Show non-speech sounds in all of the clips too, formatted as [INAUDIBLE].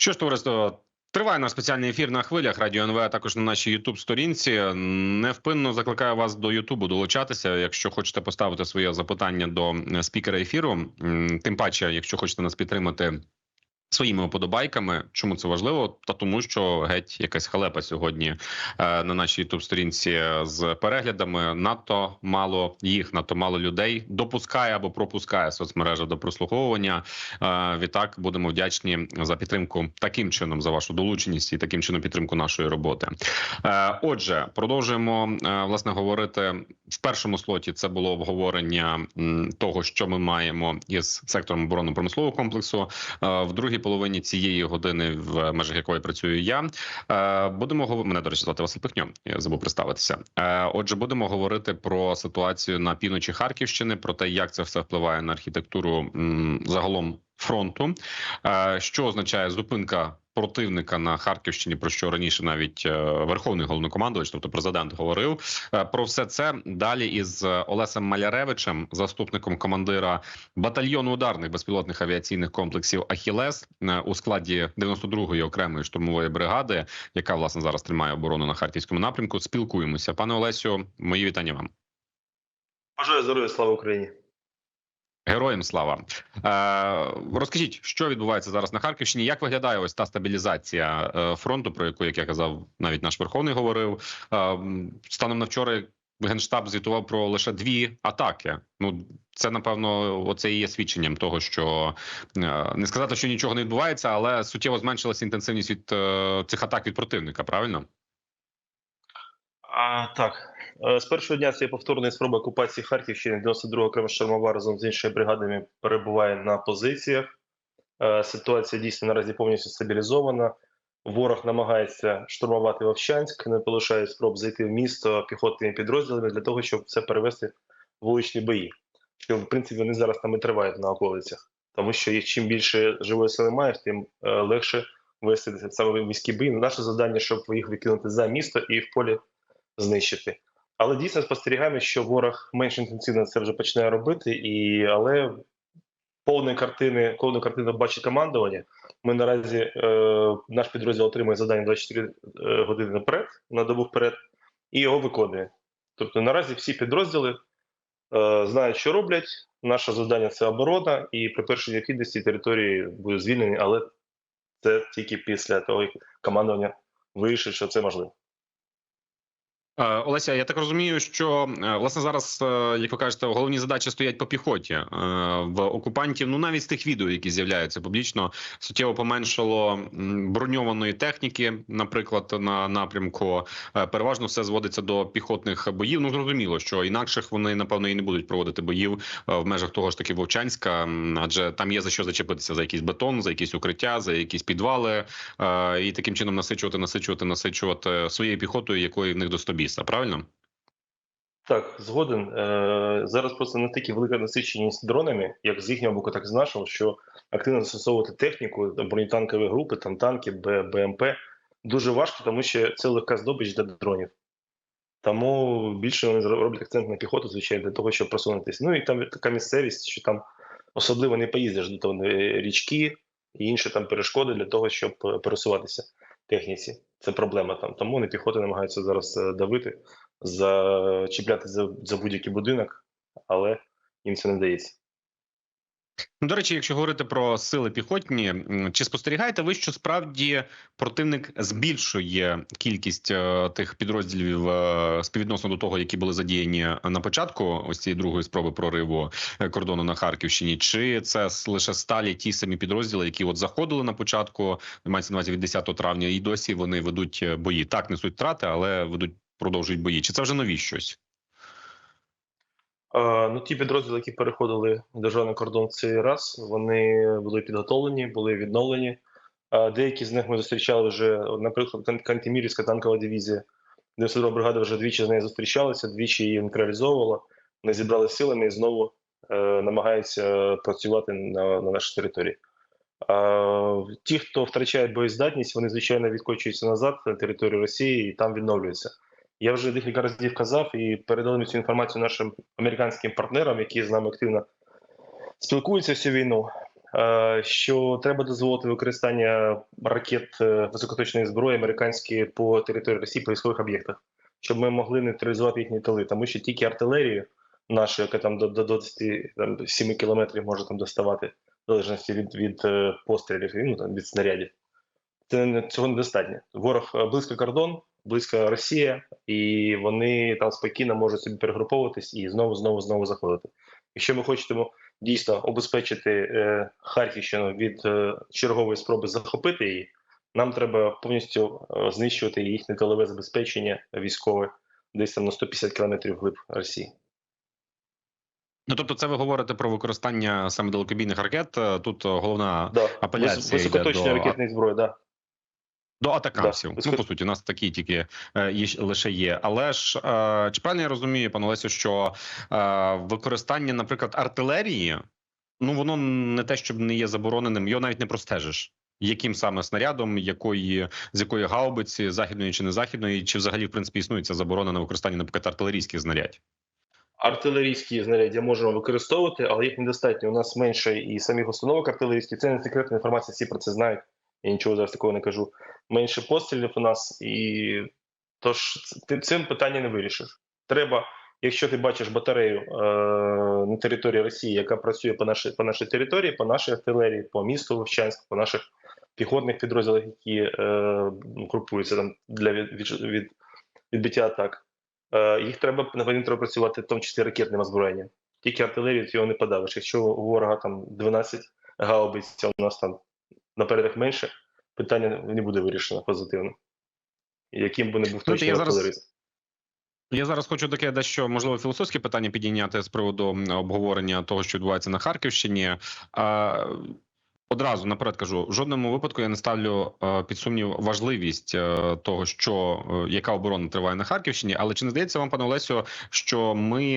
Що ж, товариство, триває наш спеціальний ефір на хвилях Радіо НВ, а також на нашій Ютуб сторінці. Невпинно закликаю вас до Ютубу долучатися. Якщо хочете поставити своє запитання до е, спікера ефіру, тим паче, якщо хочете нас підтримати. Своїми вподобайками, чому це важливо? Та тому, що геть якась халепа сьогодні е, на нашій youtube сторінці з переглядами. Надто мало їх, надто мало людей допускає або пропускає соцмережа до прослуховування. Е, відтак будемо вдячні за підтримку таким чином, за вашу долученість і таким чином підтримку нашої роботи. Е, отже, продовжуємо власне говорити в першому слоті. Це було обговорення того, що ми маємо із сектором оборонно-промислового комплексу. Е, В другій половині цієї години, в межах якої працюю я, е, будемо говорити. Мене до речі, звати Василь Пихньо, я забув представитися. Е, Отже, будемо говорити про ситуацію на півночі Харківщини, про те, як це все впливає на архітектуру загалом фронту, Е, що означає зупинка. Противника на Харківщині, про що раніше навіть е, верховний головнокомандувач, тобто президент, говорив Е, про все це далі із е, Олесем Маляревичем, заступником командира батальйону ударних безпілотних авіаційних комплексів Ахілес у складі 92-ї окремої штурмової бригади, яка власне зараз тримає оборону на харківському напрямку. Спілкуємося, пане Олесю. Мої вітання вам. Бажаю здоров'я, слава Україні. Героям слава е, розкажіть, що відбувається зараз на Харківщині? Як виглядає ось та стабілізація е, фронту, про яку як я казав, навіть наш верховний говорив е, станом на вчора. Генштаб звітував про лише дві атаки. Ну це напевно, оце і є свідченням того, що е, не сказати, що нічого не відбувається, але суттєво зменшилася інтенсивність від е, цих атак від противника. Правильно? А, так, з першого дня цієї повторної спроби окупації Харківщини 92 окрема штурмова разом з іншими бригадами перебуває на позиціях. Е, Ситуація дійсно наразі повністю стабілізована. Ворог намагається штурмувати Вовчанськ, не полишає спроб зайти в місто піхотними підрозділами для того, щоб це перевести в вуличні бої. Що в принципі вони зараз там і тривають на околицях, тому що їх чим більше живої сили маєш, тим е, легше вести саме міські бої. Наше завдання, щоб їх викинути за місто і в полі знищити. Але дійсно спостерігаємо, що ворог менш інтенсивно це вже починає робити, і але повної картини, повну картину бачить командування. Ми наразі е, наш підрозділ отримує завдання 24 е, години наперед, на добу вперед, і його виконує. Тобто наразі всі підрозділи е, знають, що роблять. Наше завдання це оборона, і при першій необхідності території будуть звільнені, але це тільки після того, як командування вирішить, що це можливо. Е, Олеся, я так розумію, що е, власне зараз, е, як ви кажете, головні задачі стоять по піхоті в окупантів. Ну навіть з тих відео, які з'являються публічно, суттєво поменшало броньованої техніки, наприклад, на напрямку. Переважно все зводиться до піхотних боїв. Ну зрозуміло, що інакших вони напевно і не будуть проводити боїв в межах того ж таки Вовчанська, адже там є за що зачепитися за якийсь бетон, за якісь укриття, за якісь підвали, і таким чином насичувати, насичувати, насичувати своєю піхотою, якої в них до 100 біса, правильно? Так, згоден. Е, зараз просто настільки велика насиченість дронами, як з їхнього боку, так і з нашого, що активно застосовувати техніку, там, бронетанкові групи, там танки, БМП дуже важко, тому що це легка здобич для дронів. Тому більше вони роблять акцент на піхоту, звичайно, для того, щоб просунутися. Ну і там така місцевість, що там особливо не поїздиш до того е, річки і інші там перешкоди для того, щоб е, пересуватися техніці. Це проблема там. Тому вони піхоти намагаються зараз е, давити зачіпляти за, за будь-який будинок, але їм це не вдається. Ну, До речі, якщо говорити про сили піхотні, чи спостерігаєте ви, що справді противник збільшує кількість е, тих підрозділів е, співвідносно до того, які були задіяні на початку ось цієї другої спроби прориву е, кордону на Харківщині? Чи це лише сталі ті самі підрозділи, які от заходили на початку, мається на від 10 травня, і досі вони ведуть бої? Так несуть втрати, але ведуть продовжують бої. Чи це вже нові щось? А, ну, ті підрозділи, які переходили державний кордон цей раз, вони були підготовлені, були відновлені. А, деякі з них ми зустрічали вже, наприклад, Кан- Кантемірівська танкова дивізія. 92 бригада вже двічі з нею зустрічалися, двічі її нейтралізовувала. Вони зібрали силами і знову е, намагаються працювати на, на нашій території. А, ті, хто втрачає боєздатність, вони звичайно відкочуються назад на територію Росії і там відновлюються. Я вже декілька разів казав і передали цю інформацію нашим американським партнерам, які з нами активно спілкуються всю війну. е, що треба дозволити використання ракет е, високоточної зброї американської по території Росії по військових об'єктах, щоб ми могли нейтралізувати їхні тили, тому що тільки артилерію нашу, яка там до, до 27 кілометрів може там доставати, в залежності від, від е, пострілів, ну, там, від снарядів. Це цього недостатньо. Ворог близько кордон, близько Росія, і вони там спокійно можуть собі перегруповуватись і знову, знову, знову заходити. Якщо ми хочемо дійсно обезпечити е, Харківщину від е, чергової спроби захопити її, нам треба повністю е, знищувати їхнє тилове забезпечення військове десь там на 150 кілометрів глиб Росії. Ну тобто, це ви говорите про використання саме далекобійних ракет. Е, Тут е, головна Да. апеляція Вис- йде до- ракетної зброї, да. До атакамсів. Да. Ну, по суті, у нас такі тільки е, є, лише є. Але ж е, чи правильно я розумію, пане Олесю, що е, використання, наприклад, артилерії, ну воно не те, щоб не є забороненим, його навіть не простежиш. Яким саме снарядом, якої з якої гаубиці, західної чи не західної, чи взагалі в принципі існує ця заборона на використання, наприклад, артилерійських знарядь? Артилерійські знаряддя можемо використовувати, але їх недостатньо. У нас менше і самих установок артилерійських. Це не секретна інформація, всі про це знають. Я нічого зараз такого не кажу. Менше пострілів у нас, і тож ти цим питання не вирішиш. Треба, якщо ти бачиш батарею е, на території Росії, яка працює по нашій по нашій території, по нашій артилерії, по місту Вовчанськ, по наших піхотних підрозділах, які е, групуються там для від, від, від, відбиття атак. Е, їх треба на вони треба працювати, в тому числі ракетним озброєнням. Тільки артилерію ти його не подавиш. Якщо у ворога там 12 гаубиць, у нас там напередок менше, питання не буде вирішено позитивно. Яким би не був точний зараз- артилерист. Я зараз хочу таке дещо можливо філософське питання підійняти з приводу обговорення того, що відбувається на Харківщині. Одразу наперед кажу, в жодному випадку я не ставлю е, під сумнів важливість е, того, що е, яка оборона триває на Харківщині. Але чи не здається вам, пане Олесю, що ми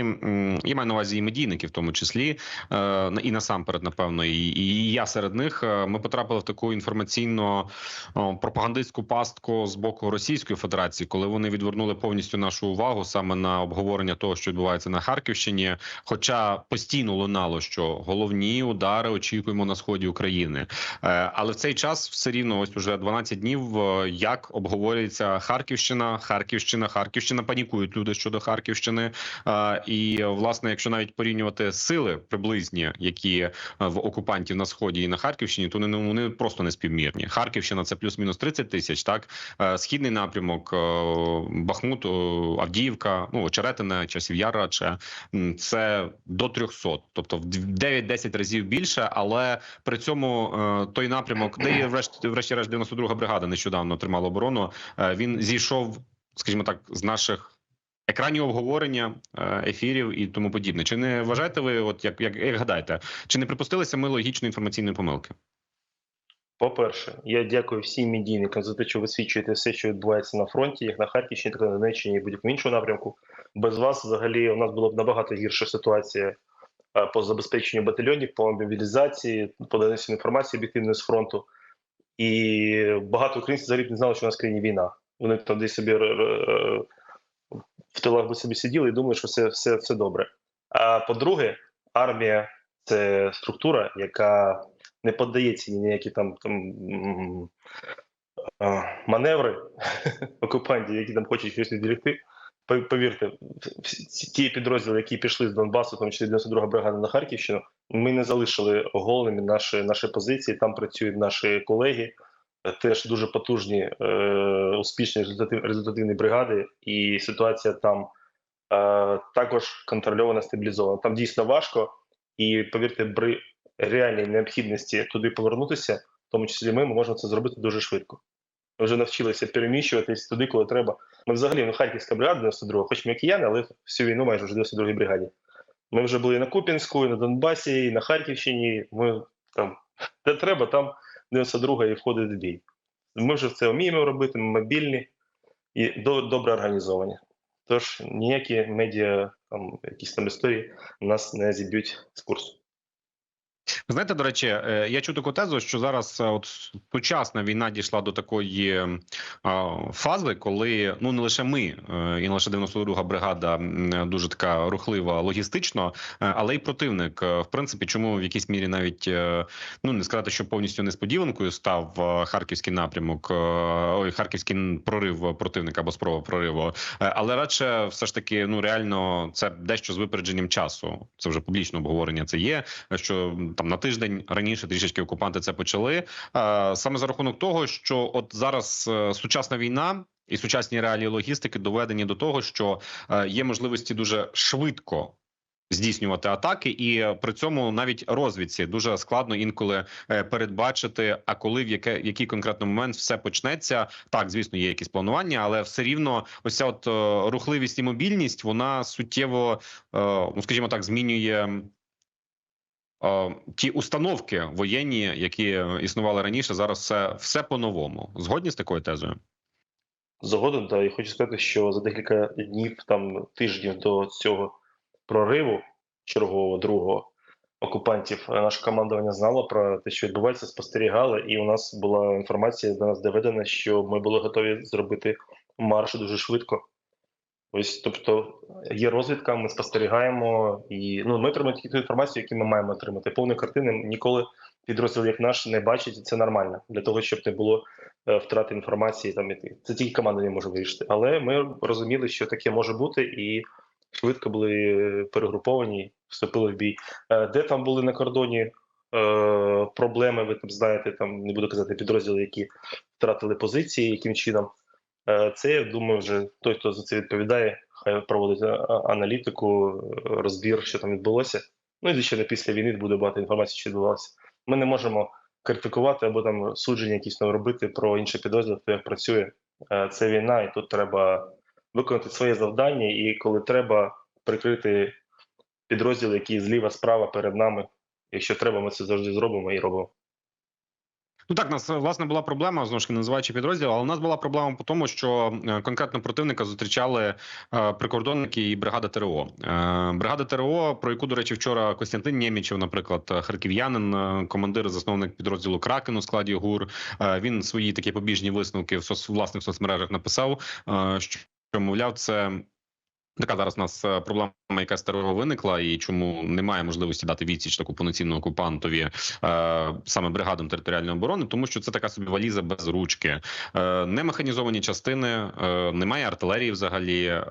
я маю на увазі і медійники, в тому числі і насамперед, напевно, і, і я серед них ми потрапили в таку інформаційно пропагандистську пастку з боку Російської Федерації, коли вони відвернули повністю нашу увагу саме на обговорення того, що відбувається на Харківщині. Хоча постійно лунало, що головні удари очікуємо на сході України, Е, але в цей час все рівно, ось уже 12 днів, е, як обговорюється Харківщина, Харківщина, Харківщина. Панікують люди щодо Харківщини. Е, І власне, якщо навіть порівнювати сили приблизні, які в окупантів на сході і на Харківщині, то вони, просто не співмірні. Харківщина це плюс-мінус 30 тисяч. Так східний напрямок, Бахмут, Авдіївка, ну Очеретине, Часів Яр радше, це до 300, тобто в 9-10 разів більше. Але при цьому е, той напрямок, де і врешті, врешті-решт 92 бригада нещодавно тримала оборону. е, Він зійшов, скажімо так, з наших. Екранів обговорення е, ефірів і тому подібне. Чи не вважаєте ви, от як, як, як гадаєте, чи не припустилися ми логічної інформаційної помилки? По-перше, я дякую всім медійникам за те, що висвічуєте все, що відбувається на фронті, як на Харківщині, так і на Донеччині і будь-якому іншому напрямку. Без вас, взагалі, у нас була б набагато гірша ситуація по забезпеченню батальйонів, по мобілізації, по донесенню інформації об'єктивної з фронту. І багато українців взагалі не знали, що у нас в країні війна. Вони там десь собі р- р- в тилах би собі сиділи і думали, що все, все, все добре. А по-друге, армія це структура, яка не піддається ні ніякі там, там маневри [LAUGHS] окупантів, які там хочуть щось відволікти. Пов- Повірте, ті підрозділи, які пішли з Донбасу, в тому числі 92 бригада на Харківщину, ми не залишили голими наші, наші позиції. Там працюють наші колеги, теж дуже потужні, е, успішні результатив, результативні бригади, і ситуація там е, також контрольована, стабілізована. Там дійсно важко, і повірте, при реальній необхідності туди повернутися, в тому числі ми, ми можемо це зробити дуже швидко. Вже навчилися переміщуватись туди, коли треба. Ми взагалі ну, Харківська бригада 92, хоч ми кияни, але всю війну майже вже 92-й бригаді. Ми вже були на Куп'янську, і на Донбасі, і на Харківщині. Ми там, де треба, там 92 і входить в бій. Ми вже це вміємо робити, ми мобільні і добре організовані. Тож ніякі медіа, там, якісь там історії нас не зіб'ють з курсу. Знаєте, до речі, е, я чув таку тезу, що зараз е, от сучасна війна дійшла до такої фази, коли ну не лише ми, е, і не лише 92-га бригада дуже така рухлива логістично, але й противник. В принципі, чому в якійсь мірі навіть ну не сказати, що повністю несподіванкою став харківський напрямок, ой, харківський прорив противника або спроба прориву, але радше все ж таки, ну реально, це дещо з випередженням часу. Це вже публічне обговорення. Це є що там на тиждень раніше трішечки окупанти це почали. Е, Саме за рахунок того, що от зараз е, сучасна війна. І сучасні реалії логістики доведені до того, що е, є можливості дуже швидко здійснювати атаки, і при цьому навіть розвідці дуже складно інколи передбачити, а коли в яке який конкретно момент все почнеться. Так, звісно, є якісь планування, але все рівно ось ця от рухливість і мобільність вона суттєво, ну скажімо так, змінює. Е, Ті установки воєнні, які існували раніше, зараз все, все по-новому. Згодні з такою тезою? Згоден, та і хочу сказати, що за декілька днів, там тижнів до цього прориву чергового другого окупантів, е, наше командування знало про те, що відбувається, спостерігало, і у нас була інформація до нас доведена, що ми були готові зробити марш дуже швидко. Ось, тобто, є розвідка, ми спостерігаємо, і ну ми отримуємо тільки ту інформацію, яку ми маємо отримати. Повної картини ніколи підрозділ як наш не бачить, і це нормально для того, щоб не було е, втрати інформації. Там і це тільки команда не може вирішити. Але ми розуміли, що таке може бути, і швидко були перегруповані, вступили в бій. Е, Де там були на кордоні е, проблеми? Ви там знаєте, там не буду казати підрозділи, які втратили позиції, яким чином. Е, Це я думаю, вже той, хто за це відповідає, хай проводить а- аналітику, е, розбір, що там відбулося. Ну і звичайно, після війни буде багато інформації, що відбувалося. Ми не можемо критикувати або там судження якісь там робити про інші підрозділи, хто як працює. Е, Це війна, і тут треба виконати своє завдання, і коли треба прикрити підрозділи, які зліва, справа перед нами. Якщо треба, ми це завжди зробимо і робимо. Ну так, нас власне була проблема знову ж називаючи підрозділ, але у нас була проблема по тому, що е, конкретно противника зустрічали е, прикордонники і бригада ТРО. Е, бригада ТРО, про яку, до речі, вчора Костянтин Нємічев, наприклад, е, харків'янин, е, командир, засновник підрозділу Кракен у складі ГУР. Е, він свої такі побіжні висновки в соц... власних соцмережах написав, е, що мовляв, це. Така зараз у нас е, проблема, яка з ТРО виникла, і чому немає можливості дати відсіч таку повноцінну окупантові е, саме бригадам територіальної оборони, тому що це така собі валіза без ручки, е, не механізовані частини, е, немає артилерії взагалі, е,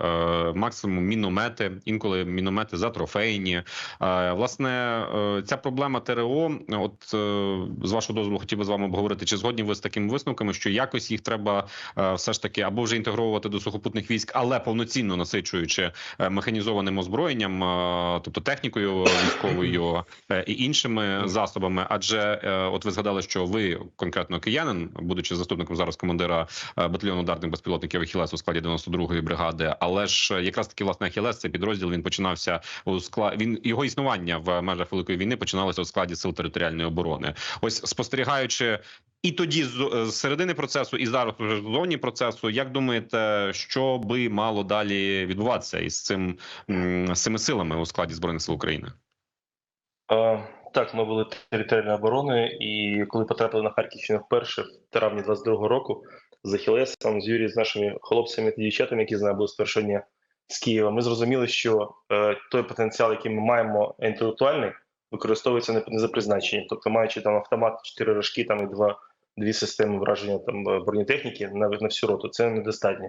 максимум міномети, інколи міномети затрофейні. Е, власне, е, ця проблема ТРО, от е, з вашого дозволу, хотів би з вами обговорити, чи згодні ви з такими висновками, що якось їх треба е, все ж таки або вже інтегровувати до сухопутних військ, але повноцінно насичуючи е, механізованим озброєнням, е, тобто технікою військовою е, і іншими засобами. Адже от ви згадали, що ви конкретно киянин, будучи заступником зараз командира батальйону ударних безпілотників Ахілес у складі 92-ї бригади, але ж якраз таки власне Ахілес, цей підрозділ він починався у складі. Він його існування в межах великої війни починалося у складі сил територіальної оборони. Ось спостерігаючи. І тоді з е, середини процесу, і зараз уже в зоні процесу. Як думаєте, що би мало далі відбуватися із цим з цими силами у складі збройних сил України? Е, Так, ми були територіальною обороною, і коли потрапили на Харківщину вперше в травні 22-го року з Ахілесом, з Юрієм, з нашими хлопцями та дівчатами, які з нами були з першого дня з Києва, ми зрозуміли, що е, той потенціал, який ми маємо інтелектуальний, використовується не за призначенням. Тобто, маючи там автомат, чотири рожки, там і два дві системи враження там е, бронетехніки навіть на всю роту, це недостатньо.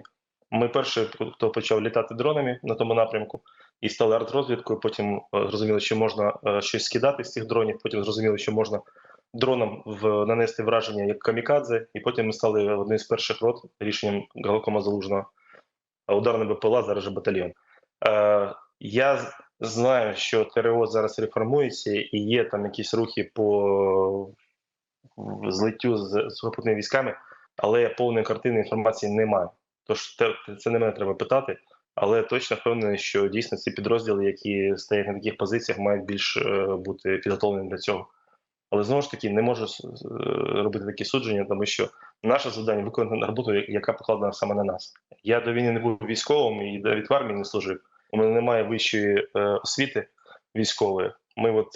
Ми перші, хто почав літати дронами на тому напрямку, і стали артрозвідкою. Потім е, зрозуміли, що можна е, щось скидати з цих дронів. Потім зрозуміли, що можна дроном в нанести враження як камікадзе. І потім ми стали одним з перших рот рішенням Галкома Залужного ударний БПЛА, зараз же батальйон. Е, я знаю, що ТРО зараз реформується і є там якісь рухи по злиттю з сухопутними військами, але повної картини інформації немає. Тож це не мене треба питати. Але точно впевнений, що дійсно ці підрозділи, які стоять на таких позиціях, мають більш е, бути підготовлені для цього. Але знову ж таки не можу е, робити такі судження, тому що наше завдання виконати роботу, яка покладена саме на нас. Я до війни не був військовим і навіть в армії не служив. У мене немає вищої е, освіти військової. Ми от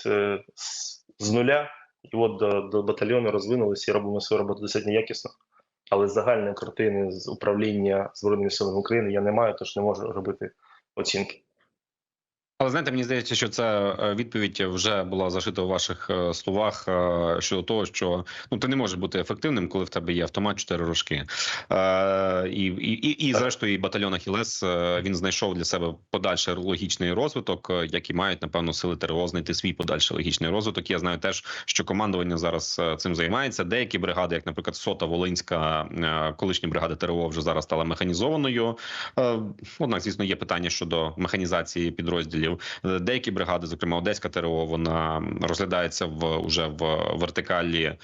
з нуля, і от до, до батальйону розвинулися і робимо свою роботу достатньо якісно. Але загальної картини з управління Збройними силами України я не маю, тож не можу робити оцінки. Але знаєте, мені здається, що це е, відповідь вже була зашита у ваших е, словах е, щодо того, що ну ти не можеш бути ефективним, коли в тебе є автомат, чотири рожки. Е, і, і, і, і зрештою, і батальйон Ахілес він знайшов для себе подальший логічний розвиток, е, як і мають напевно сили ТРО знайти свій подальший логічний розвиток. Я знаю теж, що командування зараз цим займається. Деякі бригади, як, наприклад, Сота Волинська, колишня бригада ТРО, вже зараз стала механізованою. Однак, звісно, є питання щодо механізації підрозділів. Е, Деякі бригади, зокрема Одеська ТРО, вона розглядається в уже в вертикалі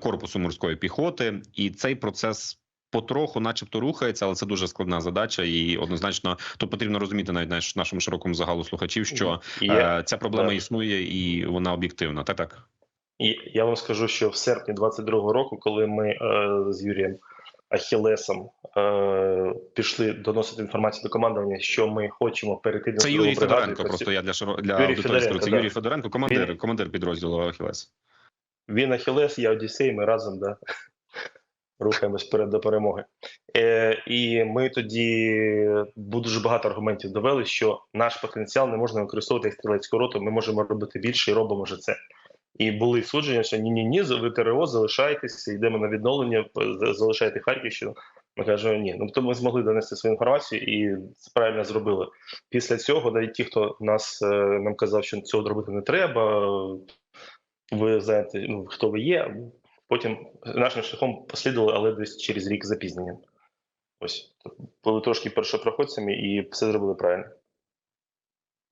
корпусу морської піхоти, і цей процес. Потроху, начебто, рухається, але це дуже складна задача, і однозначно тут потрібно розуміти навіть нашому широкому загалу слухачів, що І я, е, ця проблема да. існує і вона об'єктивна. Так, так. і я вам скажу, що в серпні 22-го року, коли ми е, з Юрієм Ахілесом е, пішли доносити інформацію до командування, що ми хочемо перейти до Це Юрій бригади, Федоренко. Просто я для широ... для Юрій. Федоренко, Це да. Юрій Федоренко, командир, Він- командир підрозділу Ахілес. Він Ахілес, я Одіссей, ми разом да, [LAUGHS] рухаємось вперед до перемоги. Е, і ми тоді дуже багато аргументів довели, що наш потенціал не можна використовувати як стрілецьку роту, ми можемо робити більше і робимо вже це. І були судження, що ні-ні-ні, ви ТРО, залишайтеся, йдемо на відновлення, залишайте Харківщину. Ми кажемо, ні. Ну то ми змогли донести свою інформацію і це правильно зробили. Після цього навіть ті, хто нас е, нам казав, що цього зробити не треба, ви знаєте, ну, хто ви є. Потім нашим шляхом послідували, але десь через рік запізненням. Ось були трошки першопроходцями і все зробили правильно.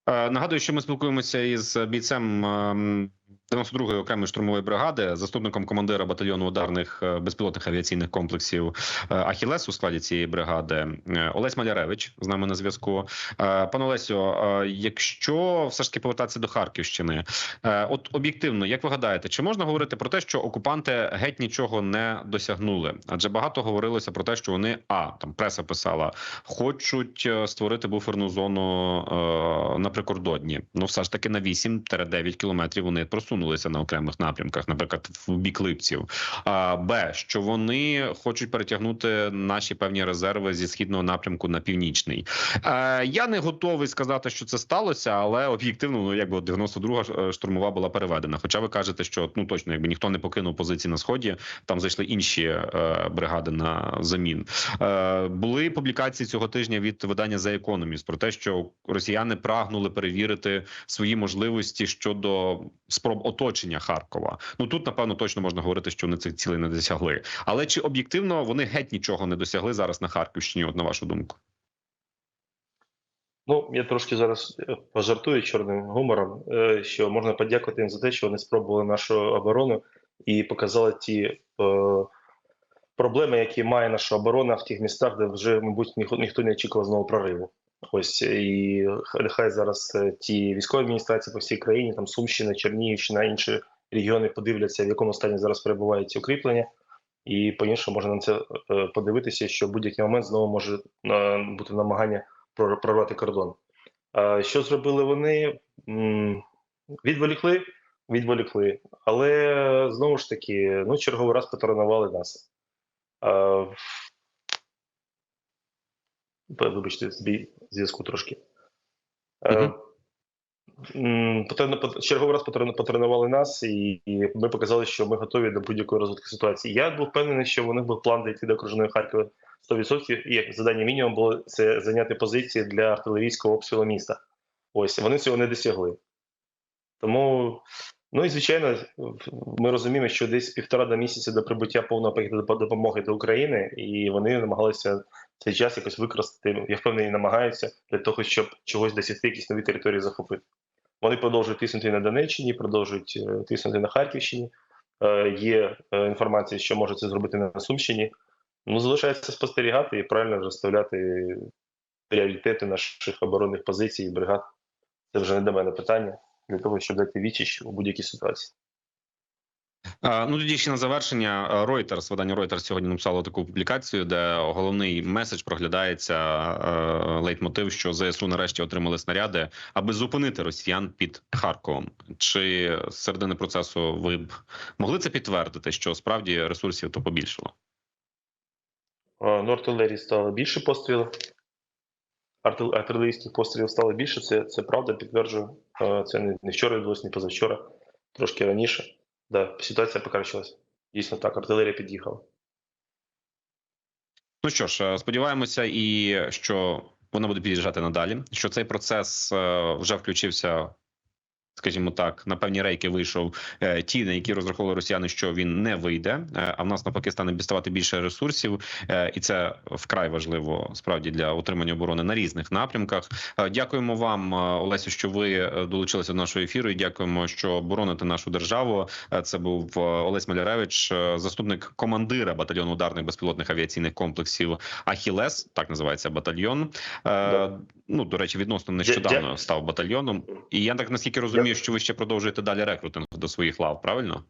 Е, Нагадую, що ми спілкуємося із бійцем ем, 92-ї окремої штурмової бригади, заступником командира батальйону ударних е, безпілотних авіаційних комплексів е, Ахілес у складі цієї бригади. Е, Олесь Маляревич з нами на зв'язку. Пане Олесю, якщо все ж таки повертатися до Харківщини, от об'єктивно, як ви гадаєте, чи можна говорити про те, що окупанти геть нічого не досягнули? Адже багато говорилося про те, що вони а там преса писала, хочуть створити буферну зону на прикордонні. Ну, все ж таки на 8-9 кілометрів вони просунулися на окремих напрямках, наприклад, в бік Липців. А Б, що вони хочуть перетягнути наші певні резерви зі східного напрямку на північний. Е, я не готовий сказати, що це сталося, але об'єктивно, ну якби 92-га штурмова була переведена. Хоча ви кажете, що ну точно, якби ніхто не покинув позиції на сході, там зайшли інші е, бригади на замін. Е, були публікації цього тижня від видання The Economist про те, що росіяни прагнули перевірити свої можливості щодо спроб оточення Харкова. Ну тут напевно точно можна говорити, що вони цих цілей не досягли. Але чи об'єктивно вони геть нічого не досягли зараз на Харківщині? От на вашу думку? Ну, я трошки зараз е, пожартую чорним гумором, е, що можна подякувати їм за те, що вони спробували нашу оборону і показали ті е, проблеми, які має наша оборона в тих містах, де вже, мабуть, ніхто, ніхто не очікував знову прориву. Ось і нехай зараз е, ті військові адміністрації по всій країні, там Сумщина, Чернігівщина, інші регіони подивляться, в якому стані зараз перебувають ці укріплення, і по-іншому можна на це е, подивитися, що в будь-який момент знову може бути намагання прор- прорвати кордон. Що зробили вони? Відволікли, відволікли, але знову ж таки, ну, черговий раз патронували нас. Вибачте, збій зв'язку трошки. Е, Мгм. м, Черговий раз патронували нас, і, і ми показали, що ми готові до будь-якої розвитку ситуації. Я був впевнений, що у них був план дійти до окружної Харкова 100%, і як завдання мінімум було це зайняти позиції для артилерійського обстрілу міста. Ось вони цього не досягли. Тому, ну і звичайно, ми розуміємо, що десь півтора до місяця до прибуття повного пакету допомоги до України, і вони намагалися цей час якось використати. Я впевнений, намагаються для того, щоб чогось досягти, якісь нові території захопити. Вони продовжують тиснути на Донеччині, продовжують е, тиснути на Харківщині. Е, Є е, інформація, що може це зробити на Сумщині. Ну, залишається спостерігати і правильно розставляти пріоритети наших оборонних позицій і бригад. Це вже не до мене питання для того, щоб дати відчіч у будь-якій ситуації. Е, Ну тоді ще на завершення е, Reuters, видання Reuters сьогодні написало таку публікацію, де головний меседж проглядається е, лейтмотив, що ЗСУ нарешті отримали снаряди, аби зупинити росіян під Харковом. Чи з середини процесу ви б могли це підтвердити, що справді ресурсів то побільшало? Ну, артилерії стало більше пострілів. Артилерійських пострілів стало більше, це, це правда, підтверджую. Це не вчора відбулося, не позавчора, трошки раніше. Да, ситуація покращилась. Дійсно так, артилерія під'їхала. Ну що ж, е, сподіваємося, і що вона буде під'їжджати надалі. Що цей процес вже включився. Скажімо так, на певні рейки вийшов е, ті, на які розраховували росіяни, що він не вийде. Е, а в нас навпаки стане діставати більше ресурсів, е, і це вкрай важливо справді для утримання оборони на різних напрямках. Дякуємо вам, Олесю, що ви долучилися до нашого ефіру. І дякуємо, що бороните нашу державу. Це був Олесь Маляревич, заступник командира батальйону ударних безпілотних авіаційних комплексів Ахілес, так називається батальйон. Да. Ну до речі, відносно нещодавно дя- став батальйоном. І я так наскільки розумію, що ви ще продовжуєте далі рекрутинг до своїх лав, правильно?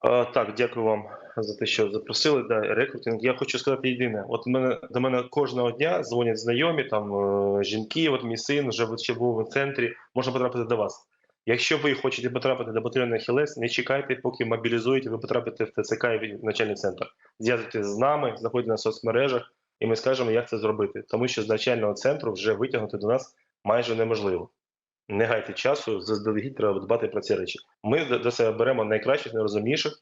А, так, дякую вам за те, що запросили. Да, рекрутинг. Я хочу сказати єдине: от мене до мене кожного дня дзвонять знайомі, там е, жінки. От мій син вже ще був в центрі. Можна потрапити до вас. Якщо ви хочете потрапити до батальйону Хілес, не чекайте, поки мобілізують, ви потрапите в ТЦК і в начальний центр. Зв'язуйтесь з нами, заходьте на соцмережах, і ми скажемо, як це зробити. Тому що з начального центру вже витягнути до нас майже неможливо. Не гайте часу, заздалегідь треба дбати про ці речі. Ми до- себе беремо найкращих, найрозумніших,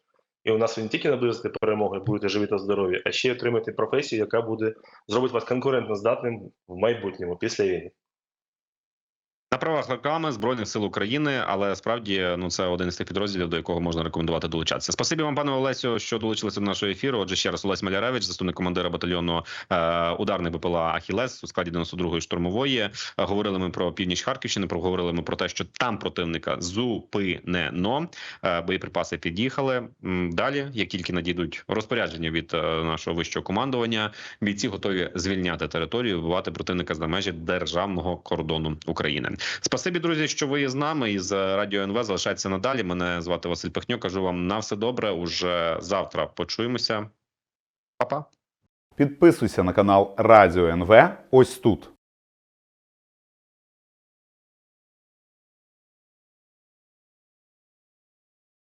і у нас ви не тільки наблизите перемоги, будете живі та здорові, а ще й отримаєте професію, яка буде зробить вас конкурентно здатним в майбутньому після війни. На правах реклами збройних сил України, але справді ну це один із тих підрозділів, до якого можна рекомендувати долучатися. Спасибі вам, пане Олесю, що долучилися до нашого ефіру. Отже, ще раз Олесь Маляревич, заступник командира батальйону е, ударних БПЛА Ахілес у складі 92-ї штурмової. Говорили ми про північ Харківщини. Проговорили ми про те, що там противника зупинено. Е, боєприпаси під'їхали. Далі, як тільки надійдуть розпорядження від е, нашого вищого командування, бійці готові звільняти територію, вбивати противника за межі державного кордону України. Спасибі, друзі, що ви з нами із радіо НВ. Залишайтеся надалі. Мене звати Василь Пихньо. Кажу вам на все добре. Уже завтра почуємося. Па-па. Підписуйся на канал Радіо НВ ось тут.